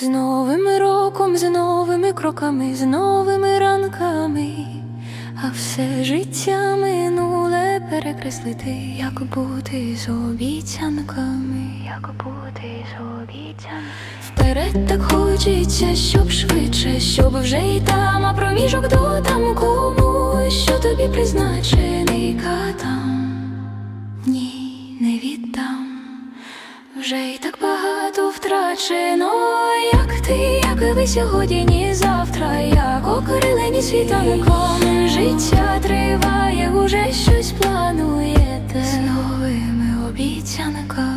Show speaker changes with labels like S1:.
S1: З новим роком, з новими кроками, з новими ранками, життя минуле перекреслити, як бути з обіцянками, як бути з обіцянками. Вперед так хочеться, щоб швидше, щоб вже й там, а проміжок до там комусь, що тобі призначений катам. Ні, не віддам. Вже й так багато втрачено, як ти, як ви сьогодні, ні завтра, як окрилені світанком. Життя gonna go